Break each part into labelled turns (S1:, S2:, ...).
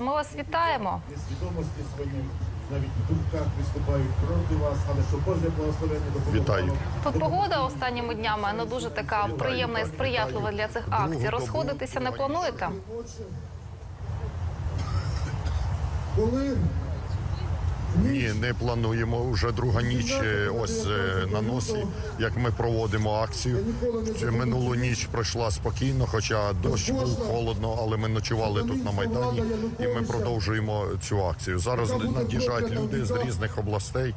S1: Ми вас вітаємо.
S2: несвідомості своїм, навіть в думках виступають проти вас, але що Боже благословення допомагало.
S3: Вітаю.
S1: Тут погода останніми днями не дуже така приємна і сприятлива для цих акцій. Розходитися не плануєте?
S2: Коли
S3: Ні, не плануємо. Вже друга ніч е, ось е, на носі, як ми проводимо акцію. Минулу ніч пройшла спокійно, хоча дощ був холодно, але ми ночували тут на майдані, і ми продовжуємо цю акцію. Зараз над'їжджають люди з різних областей,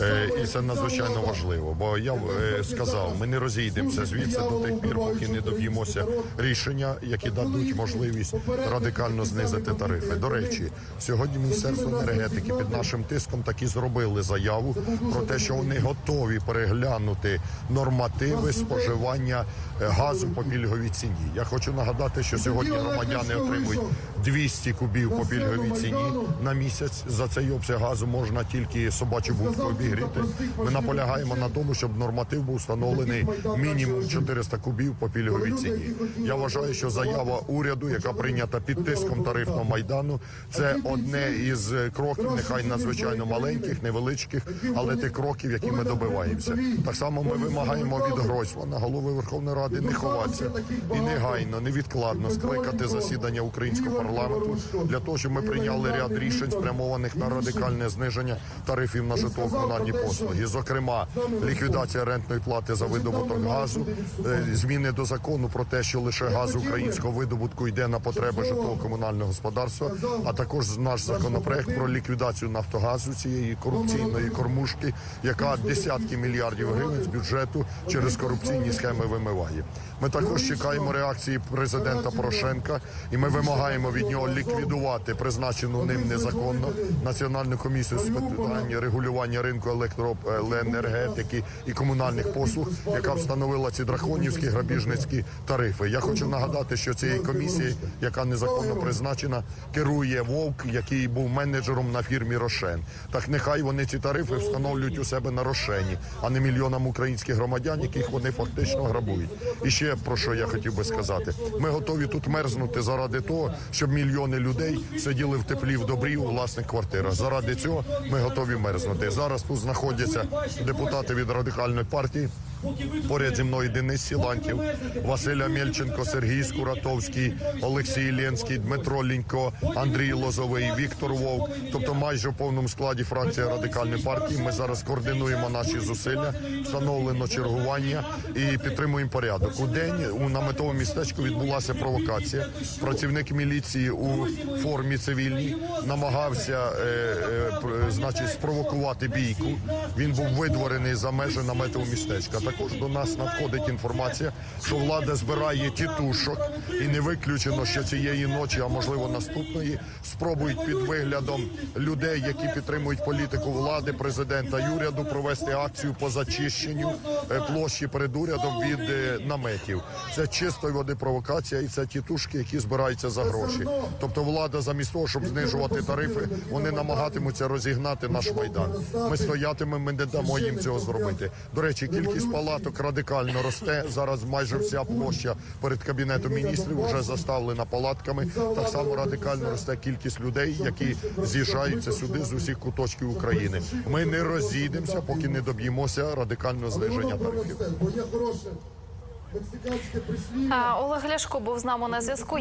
S3: е, і це надзвичайно важливо. Бо я е, сказав, ми не розійдемося звідси до тих пір, поки не доб'ємося рішення, які дадуть можливість радикально знизити тарифи. До речі, сьогодні Міністерство енергетики під нашим тиском таки зробили заяву про те, що вони готові переглянути нормативи споживання е, газу по пільговій ціні. Я хочу нагадати, що сьогодні громадяни отримують 200 кубів по пільговій ціні на місяць. За цей обсяг газу можна тільки собачу будку обігріти. Ми наполягаємо на тому, щоб норматив був встановлений мінімум 400 кубів по пільговій ціні. Я вважаю, що заява уряду, яка прийнята під тиском тарифного майдану, це одне із кроків, нехай надзвичайно маленьких, невеличких, але тих кроків, які ми добиваємося. Так само ми вимагаємо від Гройсмана, голови Верховної Ради, не ховатися і негайно, невідкладно скликати засідання українського парламенту для того, щоб ми прийняли ряд рішень, спрямованих на радикальне зниження тарифів на житлово-комунальні послуги. Зокрема, ліквідація рентної плати за видобуток газу, е, зміни до закону про те, що лише газ українського видобутку йде на потреби житлово-комунального господарства, а також наш законопроект про ліквідацію Нафтогазу цієї корупційної кормушки, яка десятки мільярдів гривень з бюджету через корупційні схеми вимиває. Ми також чекаємо реакції президента Порошенка, і ми вимагаємо від нього ліквідувати призначену ним незаконно національну комісію з питань регулювання ринку електроенергетики і комунальних послуг, яка встановила ці драконівські грабіжницькі тарифи. Я хочу нагадати, що цієї комісії, яка незаконно призначена, керує Вовк, який був менеджером на фірмі Рошен. Так нехай вони ці тарифи встановлюють у себе на Рошені, а не мільйонам українських громадян, яких вони фактично грабують. І ще про що я хотів би сказати: ми готові тут мерзнути заради того, щоб мільйони людей сиділи в теплі в добрі у власних квартирах. Заради цього ми готові мерзнути. Зараз тут знаходяться депутати від радикальної партії. Поряд зі мною Денис Сілантів, Василь Амельченко, Сергій Скуратовський, Олексій Ленський, Дмитро Лінько, Андрій Лозовий, Віктор Вовк. Тобто, майже в повному складі фракція радикальної партії. Ми зараз координуємо наші зусилля, встановлено чергування і підтримуємо порядок. У день у наметовому містечку відбулася провокація. Працівник міліції у формі цивільній намагався, е, е, значить, спровокувати бійку. Він був видворений за межі наметового містечка. Також до нас надходить інформація, що влада збирає тітушок, і не виключено, що цієї ночі, а можливо наступної, спробують під виглядом людей, які підтримують політику влади, президента і уряду, провести акцію по зачищенню е, площі перед урядом від е, наметів. Це чистої води провокація, і це тітушки, які збираються за гроші. Тобто, влада замість того, щоб знижувати тарифи, вони намагатимуться розігнати наш майдан. Ми стоятимемо, ми не дамо їм цього зробити. До речі, кількість палаток радикально росте. Зараз майже вся площа перед кабінетом міністрів вже заставлена палатками. Так само радикально росте кількість людей, які з'їжджаються сюди з усіх куточків України. Ми не розійдемося, поки не доб'ємося радикального зниження тарифів.
S1: Олег Ляшко був з нами на зв'язку.